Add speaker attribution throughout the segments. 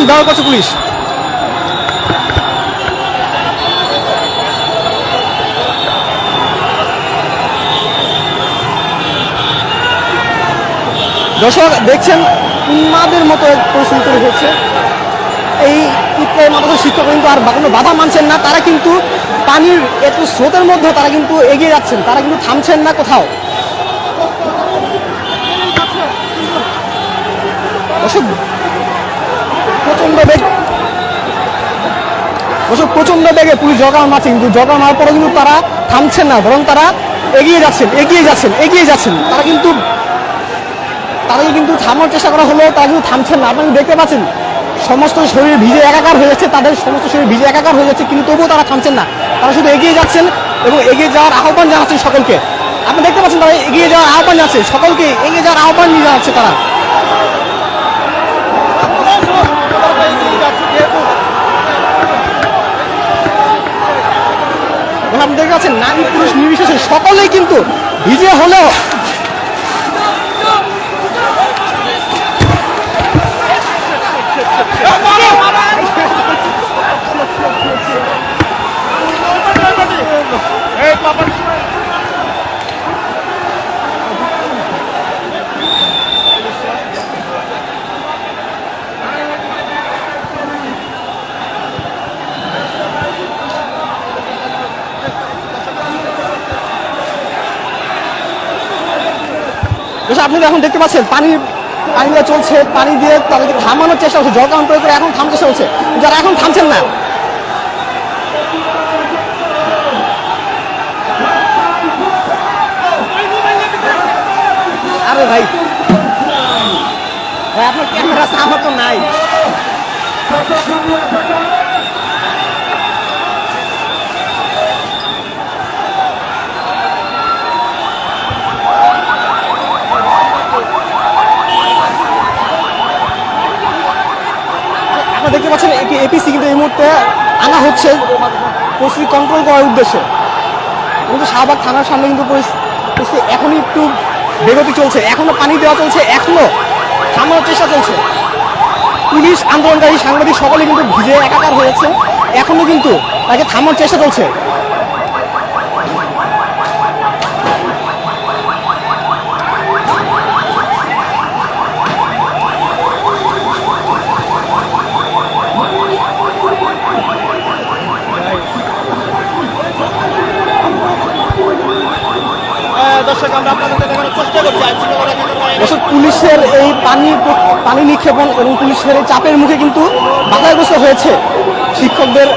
Speaker 1: কামান ব্যবহার করছে পুলিশ। দর্শক, দেখছেন উন্মাদের মতো পরিস্থিতি তৈরি হচ্ছে। এই ইত্যাদি মাদ্রাসা শিক্ষক কিন্তু আর কোনো বাধা মানছেন না। তারা কিন্তু পানির এত স্রোতের মধ্যে তারা কিন্তু এগিয়ে যাচ্ছেন। তারা কিন্তু থামছেন না কোথাও। দর্শক প্রচণ্ড বেগ। দর্শক প্রচণ্ড বেগে পুলিশ জগাম মারছে, কিন্তু জগাম মারার পরেও কিন্তু তারা থামছেন না, বরং তারা এগিয়ে যাচ্ছেন এগিয়ে যাচ্ছেন এগিয়ে যাচ্ছেন। তারা কিন্তু তাদেরকে কিন্তু থামানোর চেষ্টা করা হলেও তারা কিন্তু থামছেন না। আপনারা দেখতে পাচ্ছেন, সমস্ত শরীর ভিজে একাকার হয়ে যাচ্ছে, তাদের সমস্ত শরীর ভিজে একাকার হয়ে যাচ্ছে, কিন্তু তবুও তারা থামছেন না। তারা শুধু এগিয়ে যাচ্ছেন এবং এগিয়ে যাওয়ার আহ্বান জানাচ্ছেন সকলকে। আপনি দেখতে পাচ্ছেন তারা এগিয়ে যাওয়ার আহ্বান জানাচ্ছে, সকলকে এগিয়ে যাওয়ার আহ্বান নিয়ে জানাচ্ছে তারা। এবং কাছে নারী পুরুষ নির্বিশেষে সকলেই কিন্তু ভিজে হলেও দর্শক, আপনি এখন দেখতে পাচ্ছেন, পানি দিয়ে চলছে, পানি দিয়ে তাদেরকে থামানোর চেষ্টা হচ্ছে জল কাউন্ট করে এখন থামতে চলছে। যারা এখন থামছেন না। আরে ভাই। ভাই, আপনার ক্যামেরা আমার তো নাই আপনারা দেখতে পাচ্ছেন এপিসি কিন্তু এই মুহূর্তে আনা হচ্ছে পরিস্থিতি কন্ট্রোল করার উদ্দেশ্যে কিন্তু শাহবাগ থানার সামনে কিন্তু পরিস্থিতি এখনই একটু বেগতি চলছে এখনও পানি দেওয়া চলছে এখনও থামানোর চেষ্টা চলছে পুলিশ আন্দোলনকারী সাংবাদিক সকলে কিন্তু ভিজে একাকার হয়েছে এখনও কিন্তু তাকে থামানোর চেষ্টা চলছে
Speaker 2: দর্শক আমরা আপনাদের দেখানোর চেষ্টা করছি আইন শৃঙ্খলা বাহিনীর
Speaker 1: পুলিশের এই পানি পানি নিক্ষেপণ এবং পুলিশের এই চাপের মুখে কিন্তু বাধাগ্রস্ত হয়েছে শিক্ষকদের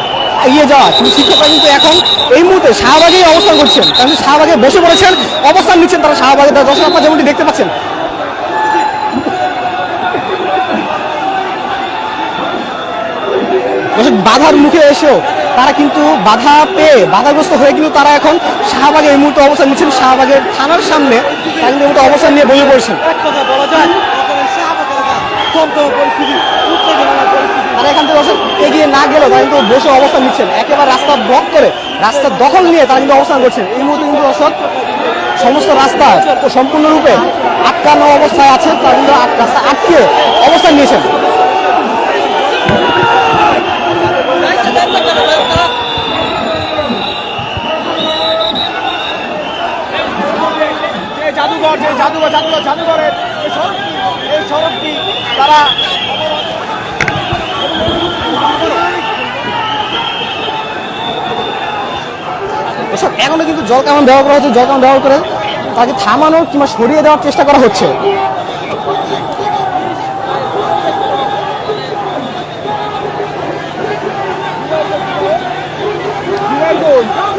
Speaker 1: এগিয়ে যাওয়া। কিন্তু শিক্ষকরা কিন্তু এখন এই মুহূর্তে শাহবাগেই অবস্থান করছেন। কারণ শাহবাগে বসে পড়েছেন, অবস্থান নিচ্ছেন তারা শাহবাগে। তারা দর্শক আপনারা যেমনটি দেখতে পাচ্ছেন। বাধার মুখে এসেও তারা কিন্তু বাধা পেয়ে বাধাগ্রস্ত হয়ে কিন্তু তারা এখন শাহবাগে এই মুহূর্তে অবস্থান নিচ্ছেন। শাহবাগের থানার সামনে তারা কিন্তু অবস্থান নিয়ে বসে পড়েছেন। তারা এখান থেকে এগিয়ে না গেলেও তারা কিন্তু বসে অবস্থান নিচ্ছেন। একেবারে রাস্তা ব্লক করে রাস্তার দখল নিয়ে তারা কিন্তু অবস্থান করছেন। এই মুহূর্তে কিন্তু দর্শক সমস্ত রাস্তা সম্পূর্ণরূপে আটকানো অবস্থায় আছে তারা কিন্তু রাস্তা আটকে অবস্থান নিয়েছেন।
Speaker 2: জাদুঘর তারা
Speaker 1: এসব এখনও কিন্তু জল কেমন ব্যবহার করা হচ্ছে, জল কেমন ব্যবহার করে তাকে থামানোর কিংবা সরিয়ে দেওয়ার চেষ্টা করা হচ্ছে।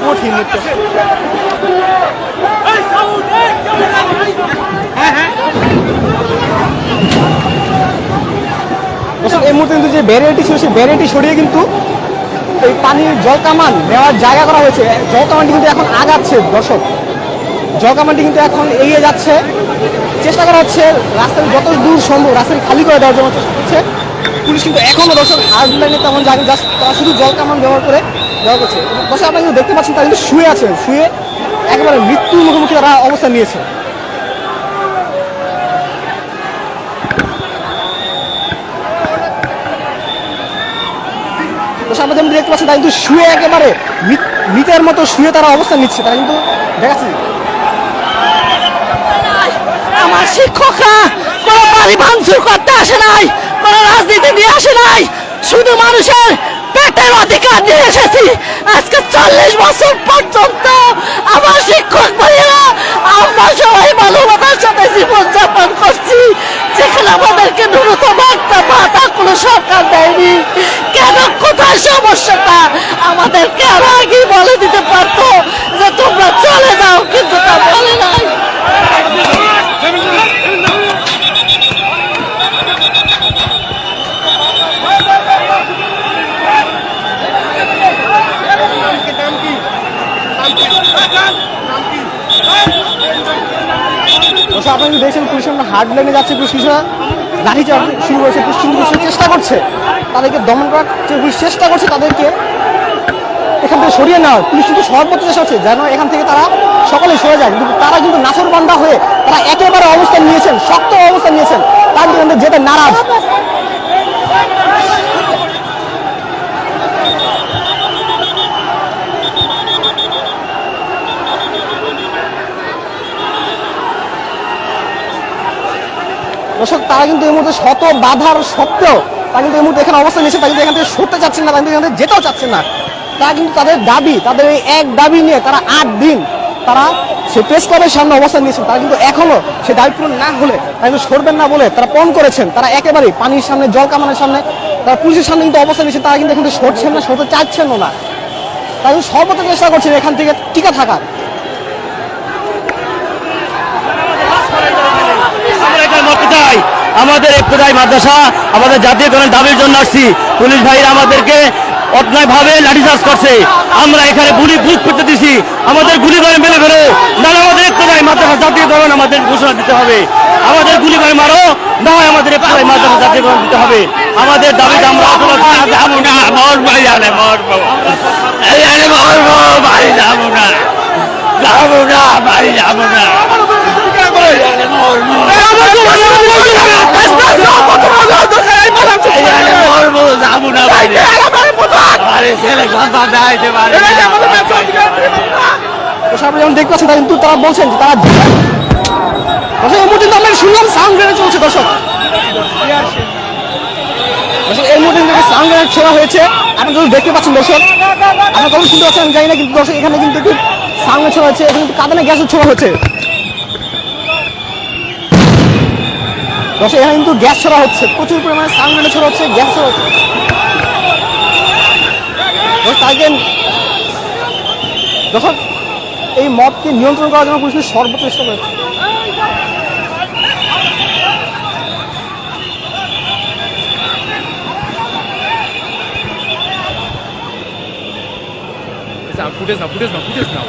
Speaker 1: কঠিন একটু। দর্শক, এই মুহূর্তে কিন্তু যে ব্যারিয়ারটি ছিল সেই ব্যারিয়ারটি সরিয়ে কিন্তু এই পানির জল কামান নেওয়ার জায়গা করা হয়েছে। জল কামানটি কিন্তু এখন আগাচ্ছে দর্শক। জল কামানটি কিন্তু এখন এগিয়ে যাচ্ছে। চেষ্টা করা হচ্ছে রাস্তায় যত দূর সম্ভব রাস্তাটি খালি করে দেওয়ার জন্য চেষ্টা করছে। পুলিশ কিন্তু এখনও দর্শক হার্ড লাইনে তেমন জানি জাস্ট তারা শুধু জল কামান ব্যবহার করে দেওয়া আপনারা দেখতে পাচ্ছেন তারা কিন্তু শুয়ে আছে শুয়ে একেবারে মৃত্যুর মুখোমুখি তারা অবস্থান নিয়েছে। আমরা যেমন দেখতে পাচ্ছি তারা কিন্তু শুয়ে একেবারে মৃতের মতো শুয়ে তারা অবস্থান নিচ্ছে। তারা কিন্তু দেখাচ্ছি
Speaker 3: আমার শিক্ষকরা কোনো বাড়ি ভাঙচুর করতে আসে নাই, কোনো রাজনীতি নিয়ে আসে নাই, শুধু মানুষের পেটের নিয়ে এসেছি। আজকে চল্লিশ বছর পর্যন্ত আমার শিক্ষক ভাইয়েরা, আমরা সবাই মানবতার সাথে জীবন যাপন করছি। যেখানে আমাদেরকে ন্যূনতম একটা ভাতা কোনো সরকার দেয়নি কেন কোথায় সমস্যাটা আমাদেরকে আরও আগে বলে দিতে পারতো যে তোমরা চলে যাও কিন্তু তা বলে নাই
Speaker 1: দর্শক আপনারা যদি দেখছেন পুলিশ আমরা হার্ড লাইনে যাচ্ছে পুলিশ কিছুটা লাঠিচার্জ শুরু করেছে পুলিশ চেষ্টা করছে। তাদেরকে দমন করার পুলিশ চেষ্টা করছে তাদেরকে এখান থেকে সরিয়ে নেওয়ার। পুলিশ কিন্তু সর্বোচ্চ চেষ্টা হচ্ছে যেন এখান থেকে তারা সকলে সরে যায়। কিন্তু তারা কিন্তু নাসর বান্ধা হয়ে তারা একেবারে অবস্থান নিয়েছেন, শক্ত অবস্থান নিয়েছেন। তার কিন্তু যেতে নারাজ। দর্শক, তারা কিন্তু এই মুহূর্তে শত বাধার সত্ত্বেও তারা কিন্তু এই মুহূর্তে এখানে অবস্থান নিয়েছে, তারা কিন্তু এখান থেকে সরতে চাচ্ছেন না, তারা কিন্তু এখান থেকে যেতেও চাচ্ছেন না। তারা কিন্তু তাদের দাবি, তাদের এই এক দাবি নিয়ে তারা আট দিন তারা সে প্রেস ক্লাবের সামনে অবস্থান নিয়েছেন তারা কিন্তু এখনও সে দাবি পূরণ না হলে, তারা কিন্তু সরবেন না বলে তারা পণ করেছেন, তারা একেবারেই পানির সামনে, জল কামানের সামনে, তারা পুলিশের সামনে কিন্তু অবস্থান নিয়েছেন তারা কিন্তু এখান থেকে সরছেন না, সরতে চাচ্ছেন না। তারা কিন্তু সর্বোচ্চ চেষ্টা করছেন এখান থেকে টিকা থাকার।
Speaker 4: মরতে চাই আমাদের একটাই মাদ্রাসা আমাদের জাতীয়করণ দাবির জন্য আসছি। পুলিশ ভাইরা আমাদেরকে অন্যায় ভাবে লাঠিচার্জ করছে। আমরা এখানে গুলি বুক করতে দিছি। আমাদের গুলি করে মেলে ফেলো। না আমাদের একটাই মাদ্রাসা জাতীয়করণ আমাদের ঘোষণা দিতে হবে। আমাদের গুলি করে মারো না হয় আমাদের একটাই মাদ্রাসা জাতীয়করণ দিতে হবে। আমাদের দাবিতে আমরা বাড়ি যাব না। যাব না বাড়ি যাব না যাব না বাইরে আরে
Speaker 1: যেমন দেখতে পাচ্ছেন কিন্তু তারা বলছেন যে তারা দর্শক, এই মুহূর্তে আমরা শুনলাম সাউন্ড গ্রেনেড চলছে, দর্শক। দর্শক, এই মুহূর্তে কিন্তু সাউন্ড গ্রেনেড ছোড়া হয়েছে। আপনি যদি দেখতে পাচ্ছেন, দর্শক, আপনার কখন শুনতে পাচ্ছেন জানি না, কিন্তু দর্শক, এখানে কিন্তু একটু সাউন্ড ছোড়া হচ্ছে এখানে কিন্তু কাঁদানে গ্যাসও ছোড়া হচ্ছে দর্শক, এখানে কিন্তু গ্যাস ছড়া হচ্ছে, প্রচুর পরিমাণে সাউন্ড গ্রেনেড ছড়া হচ্ছে গ্যাস ছড়া হচ্ছে। দর্শক তাকে এই মদকে নিয়ন্ত্রণ করার জন্য পুলিশ সর্বোচ্চ করেছে।
Speaker 5: ফুটেজ না ফুটেজ না ফুটেজ না